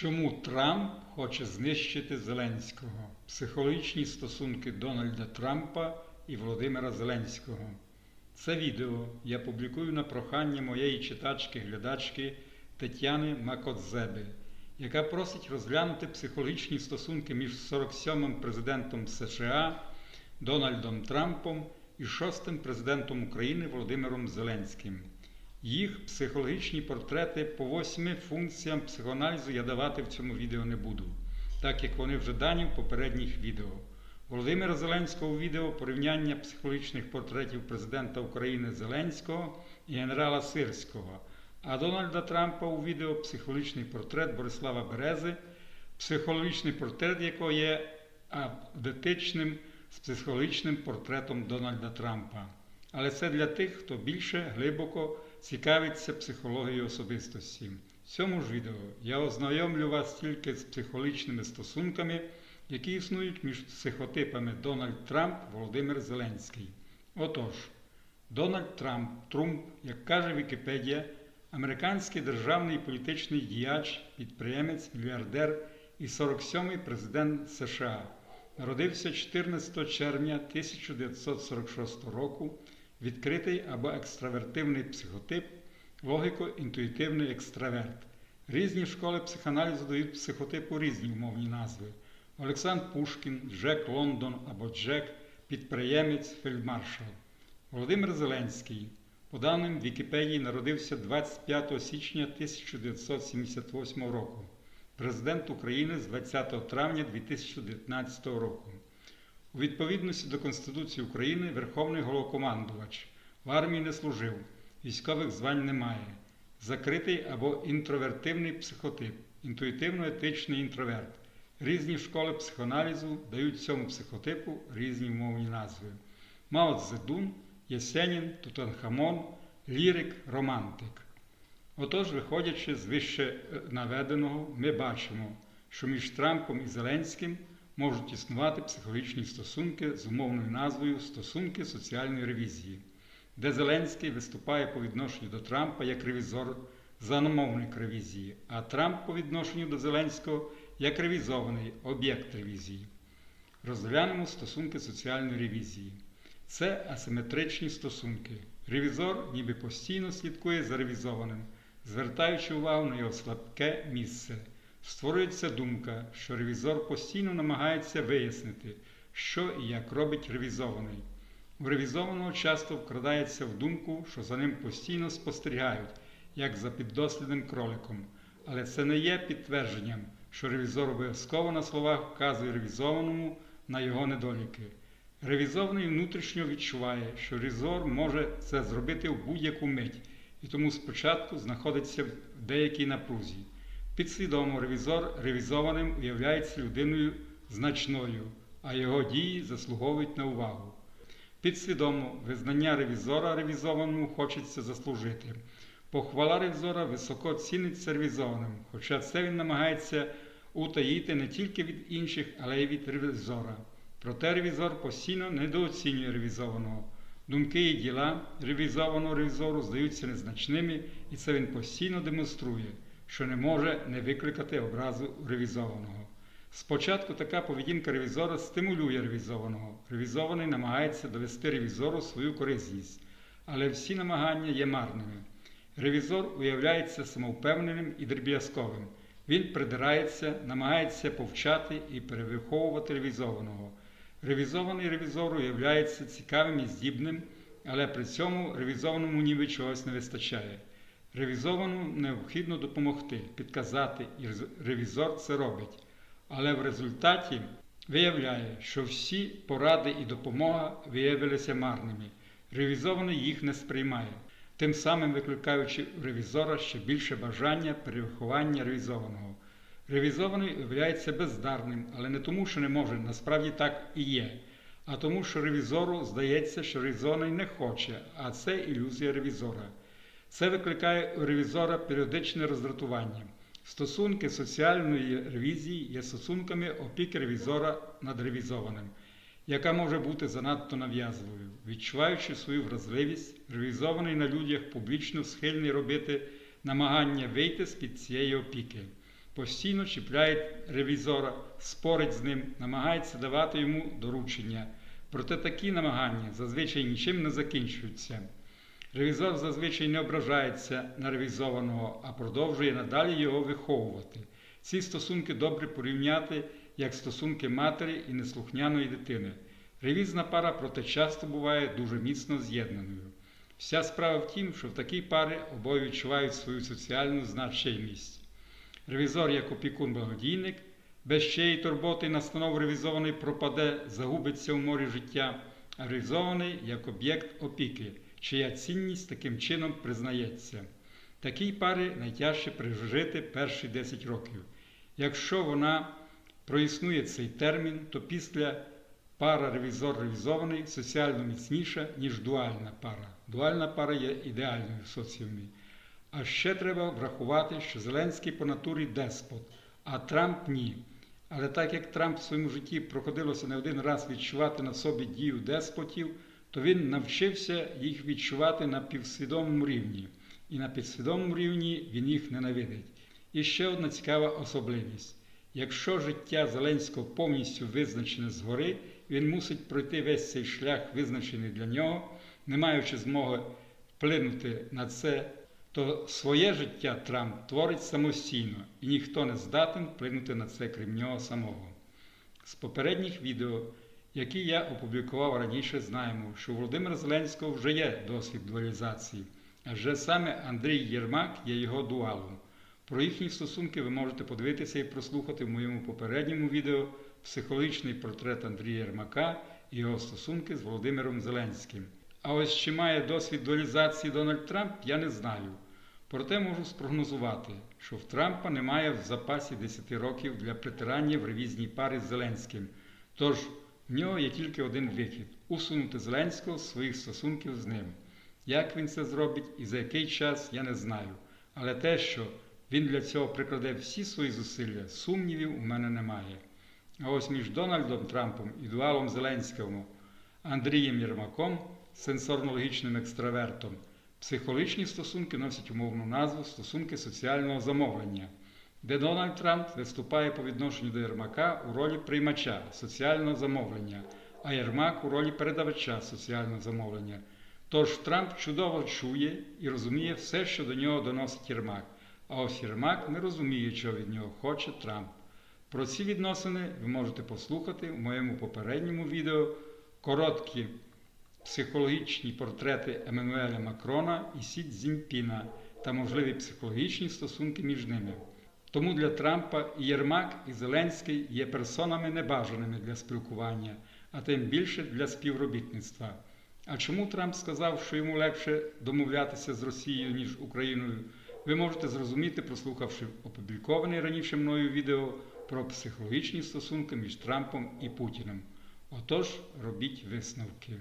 Чому Трамп хоче знищити Зеленського? Психологічні стосунки Дональда Трампа і Володимира Зеленського. Це відео я публікую на прохання моєї читачки-глядачки Тетяни Макодзеби, яка просить розглянути психологічні стосунки між 47-м президентом США Дональдом Трампом і 6-м президентом України Володимиром Зеленським. Їх психологічні портрети по восьми функціям психоаналізу я давати в цьому відео не буду, так як вони вже дані в попередніх відео. Володимира Зеленського у відео порівняння психологічних портретів президента України Зеленського і генерала Сирського, а Дональда Трампа у відео психологічний портрет Борислава Берези, психологічний портрет якого є ідентичним з психологічним портретом Дональда Трампа. Але це для тих, хто більше глибоко цікавиться психологією особистості. В цьому ж відео я ознайомлю вас тільки з психологічними стосунками, які існують між психотипами Дональд Трамп Володимир Зеленський. Отож, Дональд Трамп, Трумп, як каже Вікіпедія, американський державний політичний діяч, підприємець, мільярдер і 47-й президент США. Народився 14 червня 1946 року, відкритий або екстравертивний психотип, логіко-інтуїтивний екстраверт. Різні школи психоаналізу дають психотипу різні умовні назви. Олександр Пушкін, Джек Лондон або Джек, підприємець, фельдмаршал. Володимир Зеленський, по даним Вікіпедії, народився 25 січня 1978 року. Президент України з 20 травня 2019 року. У відповідності до Конституції України Верховний головкомандувач в армії не служив, військових звань немає. Закритий або інтровертивний психотип, інтуїтивно-етичний інтроверт. Різні школи психоаналізу дають цьому психотипу різні мовні назви. Мао Цзедун, Єсенін, Тутанхамон, лірик, романтик. Отож, виходячи з вище наведеного, ми бачимо, що між Трампом і Зеленським можуть існувати психологічні стосунки з умовною назвою Стосунки соціальної ревізії, де Зеленський виступає по відношенню до Трампа як ревізор заномовник ревізії, а Трамп по відношенню до Зеленського як ревізований об'єкт ревізії. Розглянемо стосунки соціальної ревізії. Це асиметричні стосунки. Ревізор ніби постійно слідкує за ревізованим, звертаючи увагу на його слабке місце. Створюється думка, що ревізор постійно намагається вияснити, що і як робить ревізований. У ревізованого часто вкрадається в думку, що за ним постійно спостерігають, як за піддослідним кроликом. Але це не є підтвердженням, що ревізор обов'язково на словах вказує ревізованому на його недоліки. Ревізований внутрішньо відчуває, що ревізор може це зробити в будь-яку мить, і тому спочатку знаходиться в деякій напрузі. Підсвідомо ревізор ревізованим уявляється людиною значною, а його дії заслуговують на увагу. Підсвідомо визнання ревізора ревізованому хочеться заслужити. Похвала ревізора високо ціниться ревізованим, хоча це він намагається утаїти не тільки від інших, але й від ревізора. Проте ревізор постійно недооцінює ревізованого. Думки і діла ревізованого ревізору здаються незначними, і це він постійно демонструє, що не може не викликати образу ревізованого. Спочатку така поведінка ревізора стимулює ревізованого. Ревізований намагається довести ревізору свою корисність, але всі намагання є марними. Ревізор уявляється самовпевненим і дріб'язковим. Він придирається, намагається повчати і перевиховувати ревізованого. Ревізований ревізор уявляється цікавим і здібним, але при цьому ревізованому ніби чогось не вистачає. Ревізованому необхідно допомогти, підказати, і ревізор це робить. Але в результаті виявляє, що всі поради і допомога виявилися марними. Ревізований їх не сприймає, тим самим викликаючи у ревізора ще більше бажання перевиховання ревізованого. Ревізований виявляється бездарним, але не тому, що не може, насправді так і є, а тому, що ревізору здається, що ревізований не хоче, а це ілюзія ревізора. Це викликає у ревізора періодичне роздратування. Стосунки соціальної ревізії є стосунками опіки ревізора над ревізованим, яка може бути занадто нав'язливою. Відчуваючи свою вразливість, ревізований на людях публічно схильний робити намагання вийти з під цієї опіки. постійно чіпляє ревізора, спорить з ним, намагається давати йому доручення. Проте такі намагання зазвичай нічим не закінчуються. Ревізор зазвичай не ображається на ревізованого, а продовжує надалі його виховувати. Ці стосунки добре порівняти як стосунки матері і неслухняної дитини. Ревізна пара, проте часто буває дуже міцно з'єднаною. Вся справа в тім, що в такій парі обоє відчувають свою соціальну значимість. Ревізор як опікун-благодійник, без чиєї турботи і настанов ревізований пропаде, загубиться в морі життя, а ревізований як об'єкт опіки, чия цінність таким чином признається. Такій парі найтяжче пережити перші 10 років. Якщо вона проіснує цей термін, то після пара ревізор-ревізований соціально міцніша, ніж дуальна пара. Дуальна пара є ідеальною в соціумі. А ще треба врахувати, що Зеленський по натурі деспот, а Трамп ні. Але так як Трамп в своєму житті проходилося не один раз відчувати на собі дію деспотів, то він навчився їх відчувати на півсвідомому рівні. І на підсвідомому рівні він їх ненавидить. І ще одна цікава особливість. Якщо життя Зеленського повністю визначене згори, він мусить пройти весь цей шлях, визначений для нього, не маючи змоги вплинути на це, то своє життя Трамп творить самостійно, і ніхто не здатен вплинути на це, крім нього самого. З попередніх відео, які я опублікував раніше, знаємо, що у Володимира Зеленського вже є досвід дуалізації, адже саме Андрій Єрмак є його дуалом. Про їхні стосунки ви можете подивитися і прослухати в моєму попередньому відео психологічний портрет Андрія Єрмака і його стосунки з Володимиром Зеленським. А ось чи має досвід дуалізації Дональд Трамп, я не знаю. Проте можу спрогнозувати, що в Трампа немає в запасі 10 років для притирання в ревізній парі з Зеленським. Тож в нього є тільки один вихід усунути Зеленського з своїх стосунків з ним. Як він це зробить і за який час, я не знаю. Але те, що він для цього прикладе всі свої зусилля, сумнівів у мене немає. А ось між Дональдом Трампом і дуалом Зеленського, Андрієм Єрмаком, сенсорно-логічним екстравертом, психологічні стосунки носять умовну назву стосунки соціального замовлення, де Дональд Трамп виступає по відношенню до Єрмака у ролі приймача соціального замовлення, а Єрмак у ролі передавача соціального замовлення. Тож Трамп чудово чує і розуміє все, що до нього доносить Єрмак. А ось Єрмак не розуміє, чого від нього хоче Трамп. Про ці відносини ви можете послухати в моєму попередньому відео короткі психологічні портрети Еммануеля Макрона і Сі Цзіньпіна та можливі психологічні стосунки між ними. Тому для Трампа і Єрмак, і Зеленський є персонами небажаними для спілкування, а тим більше для співробітництва. А чому Трамп сказав, що йому легше домовлятися з Росією, ніж Україною? Ви можете зрозуміти, прослухавши опубліковане раніше мною відео про психологічні стосунки між Трампом і Путіним. Отож, робіть висновки.